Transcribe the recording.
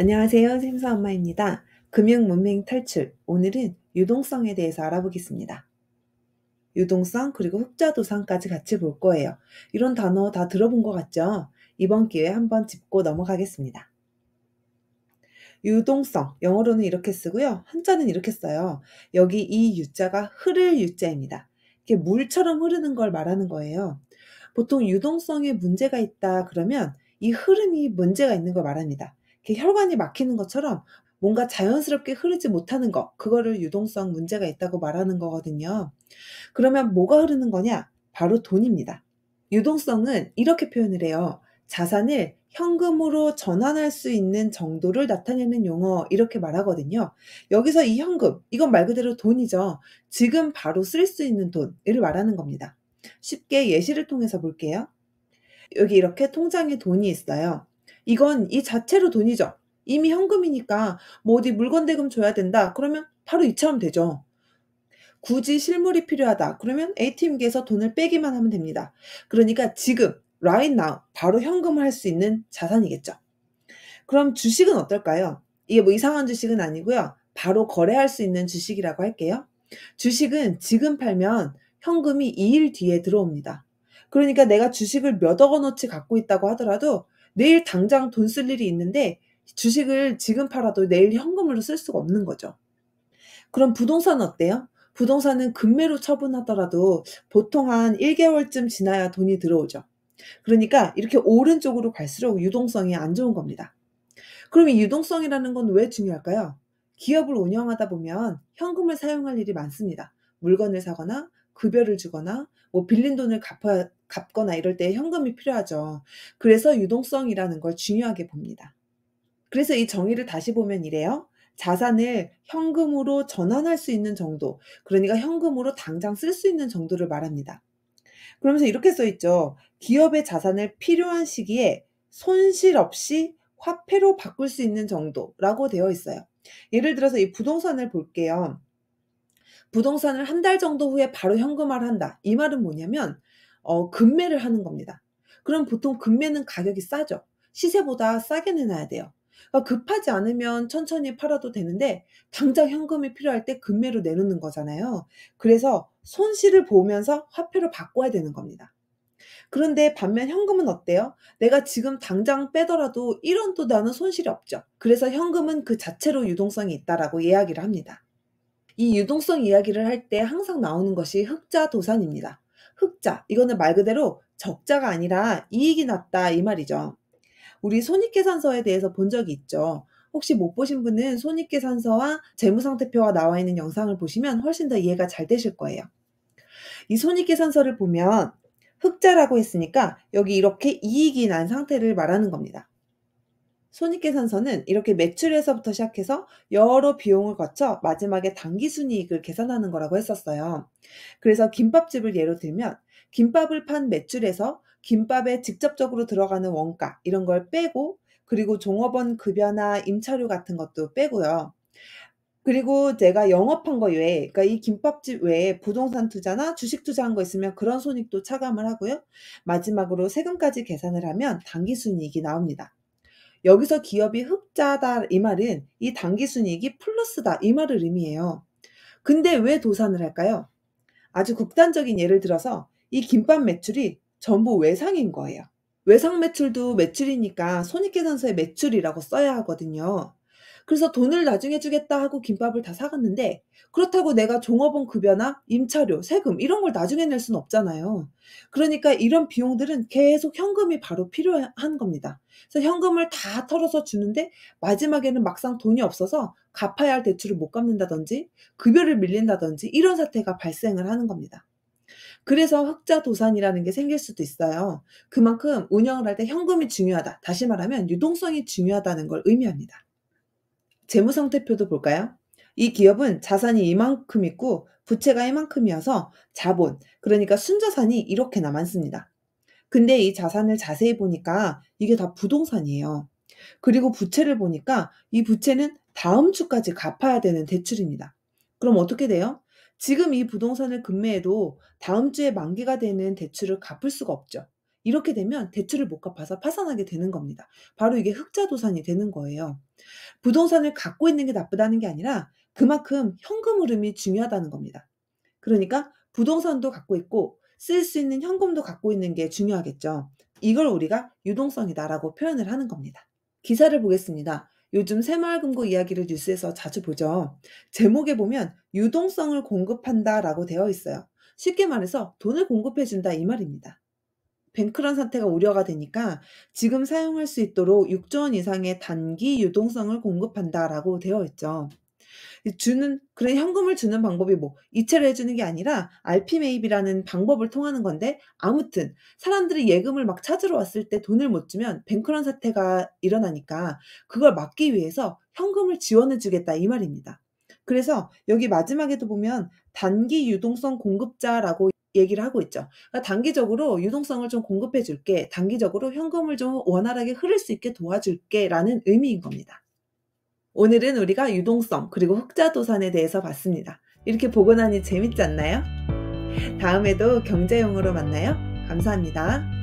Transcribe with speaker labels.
Speaker 1: 안녕하세요. 샘사 엄마입니다. 금융 문맹 탈출. 오늘은 유동성에 대해서 알아보겠습니다. 유동성 그리고 흑자도상까지 같이 볼 거예요. 이런 단어 다 들어본 것 같죠? 이번 기회에 한번 짚고 넘어가겠습니다. 유동성, 영어로는 이렇게 쓰고요. 한자는 이렇게 써요. 여기 이 유자가 흐를 유자입니다. 이게 물처럼 흐르는 걸 말하는 거예요. 보통 유동성에 문제가 있다 그러면 이 흐름이 문제가 있는 걸 말합니다. 혈관이 막히는 것처럼 뭔가 자연스럽게 흐르지 못하는 것, 그거를 유동성 문제가 있다고 말하는 거거든요. 그러면 뭐가 흐르는 거냐? 바로 돈입니다. 유동성은 이렇게 표현을 해요. 자산을 현금으로 전환할 수 있는 정도를 나타내는 용어 이렇게 말하거든요. 여기서 이 현금, 이건 말 그대로 돈이죠. 지금 바로 쓸 수 있는 돈을 말하는 겁니다. 쉽게 예시를 통해서 볼게요. 여기 이렇게 통장에 돈이 있어요. 이건 이 자체로 돈이죠. 이미 현금이니까 뭐 어디 물건 대금 줘야 된다. 그러면 바로 이체하면 되죠. 굳이 실물이 필요하다. 그러면 ATM기에서 돈을 빼기만 하면 됩니다. 그러니까 지금 right now 바로 현금을 할 수 있는 자산이겠죠. 그럼 주식은 어떨까요? 이게 뭐 이상한 주식은 아니고요. 바로 거래할 수 있는 주식이라고 할게요. 주식은 지금 팔면 현금이 2일 뒤에 들어옵니다. 그러니까 내가 주식을 몇억 원어치 갖고 있다고 하더라도 내일 당장 돈 쓸 일이 있는데 주식을 지금 팔아도 내일 현금으로 쓸 수가 없는 거죠. 그럼 부동산 어때요? 부동산은 금매로 처분하더라도 보통 한 1개월쯤 지나야 돈이 들어오죠. 그러니까 이렇게 오른쪽으로 갈수록 유동성이 안 좋은 겁니다. 그럼 이 유동성이라는 건 왜 중요할까요? 기업을 운영하다 보면 현금을 사용할 일이 많습니다. 물건을 사거나 급여를 주거나 뭐 빌린 돈을 갚아, 갚거나 이럴 때 현금이 필요하죠. 그래서 유동성이라는 걸 중요하게 봅니다. 그래서 이 정의를 다시 보면 이래요. 자산을 현금으로 전환할 수 있는 정도, 그러니까 현금으로 당장 쓸 수 있는 정도를 말합니다. 그러면서 이렇게 써 있죠. 기업의 자산을 필요한 시기에 손실 없이 화폐로 바꿀 수 있는 정도라고 되어 있어요. 예를 들어서 이 부동산을 볼게요. 부동산을 한 달 정도 후에 바로 현금화를 한다. 이 말은 뭐냐면 어, 금매를 하는 겁니다. 그럼 보통 금매는 가격이 싸죠. 시세보다 싸게 내놔야 돼요. 그러니까 급하지 않으면 천천히 팔아도 되는데 당장 현금이 필요할 때 금매로 내놓는 거잖아요. 그래서 손실을 보면서 화폐로 바꿔야 되는 겁니다. 그런데 반면 현금은 어때요? 내가 지금 당장 빼더라도 1원도 나는 손실이 없죠. 그래서 현금은 그 자체로 유동성이 있다라고 이야기를 합니다. 이 유동성 이야기를 할 때 항상 나오는 것이 흑자 도산입니다. 흑자, 이거는 말 그대로 적자가 아니라 이익이 났다 이 말이죠. 우리 손익계산서에 대해서 본 적이 있죠. 혹시 못 보신 분은 손익계산서와 재무상태표가 나와 있는 영상을 보시면 훨씬 더 이해가 잘 되실 거예요. 이 손익계산서를 보면 흑자라고 했으니까 여기 이렇게 이익이 난 상태를 말하는 겁니다. 손익계산서는 이렇게 매출에서부터 시작해서 여러 비용을 거쳐 마지막에 당기순이익을 계산하는 거라고 했었어요. 그래서 김밥집을 예로 들면 김밥을 판 매출에서 김밥에 직접적으로 들어가는 원가 이런 걸 빼고 그리고 종업원 급여나 임차료 같은 것도 빼고요. 그리고 제가 영업한 거 외에, 그러니까 이 김밥집 외에 부동산 투자나 주식 투자한 거 있으면 그런 손익도 차감을 하고요. 마지막으로 세금까지 계산을 하면 당기순이익이 나옵니다. 여기서 기업이 흑자다 이 말은 이 당기순이익이 플러스다 이 말을 의미해요. 근데 왜 도산을 할까요? 아주 극단적인 예를 들어서 이 김밥 매출이 전부 외상인 거예요. 외상 매출도 매출이니까 손익계산서에 매출이라고 써야 하거든요. 그래서 돈을 나중에 주겠다 하고 김밥을 다 사갔는데 그렇다고 내가 종업원 급여나 임차료, 세금 이런 걸 나중에 낼 수는 없잖아요. 그러니까 이런 비용들은 계속 현금이 바로 필요한 겁니다. 그래서 현금을 다 털어서 주는데 마지막에는 막상 돈이 없어서 갚아야 할 대출을 못 갚는다든지 급여를 밀린다든지 이런 사태가 발생을 하는 겁니다. 그래서 흑자 도산이라는 게 생길 수도 있어요. 그만큼 운영을 할 때 현금이 중요하다. 다시 말하면 유동성이 중요하다는 걸 의미합니다. 재무 상태표도 볼까요? 이 기업은 자산이 이만큼 있고 부채가 이만큼이어서 자본, 그러니까 순자산이 이렇게나 많습니다. 근데 이 자산을 자세히 보니까 이게 다 부동산이에요. 그리고 부채를 보니까 이 부채는 다음 주까지 갚아야 되는 대출입니다. 그럼 어떻게 돼요? 지금 이 부동산을 금매해도 다음 주에 만기가 되는 대출을 갚을 수가 없죠. 이렇게 되면 대출을 못 갚아서 파산하게 되는 겁니다. 바로 이게 흑자도산이 되는 거예요. 부동산을 갖고 있는 게 나쁘다는 게 아니라 그만큼 현금 흐름이 중요하다는 겁니다. 그러니까 부동산도 갖고 있고 쓸 수 있는 현금도 갖고 있는 게 중요하겠죠. 이걸 우리가 유동성이다라고 표현을 하는 겁니다. 기사를 보겠습니다. 요즘 새마을금고 이야기를 뉴스에서 자주 보죠. 제목에 보면 유동성을 공급한다라고 되어 있어요. 쉽게 말해서 돈을 공급해 준다 이 말입니다. 뱅크런 사태가 우려가 되니까 지금 사용할 수 있도록 6조 원 이상의 단기 유동성을 공급한다라고 되어 있죠. 주는 그런 현금을 주는 방법이 뭐 이체를 해 주는 게 아니라 RP 매입이라는 방법을 통하는 건데 아무튼 사람들이 예금을 막 찾으러 왔을 때 돈을 못 주면 뱅크런 사태가 일어나니까 그걸 막기 위해서 현금을 지원해 주겠다 이 말입니다. 그래서 여기 마지막에도 보면 단기 유동성 공급자라고 얘기를 하고 있죠. 그러니까 단기적으로 유동성을 좀 공급해 줄게. 단기적으로 현금을 좀 원활하게 흐를 수 있게 도와줄게 라는 의미인 겁니다. 오늘은 우리가 유동성 그리고 흑자도산에 대해서 봤습니다. 이렇게 보고 나니 재밌지 않나요? 다음에도 경제용어로 만나요. 감사합니다.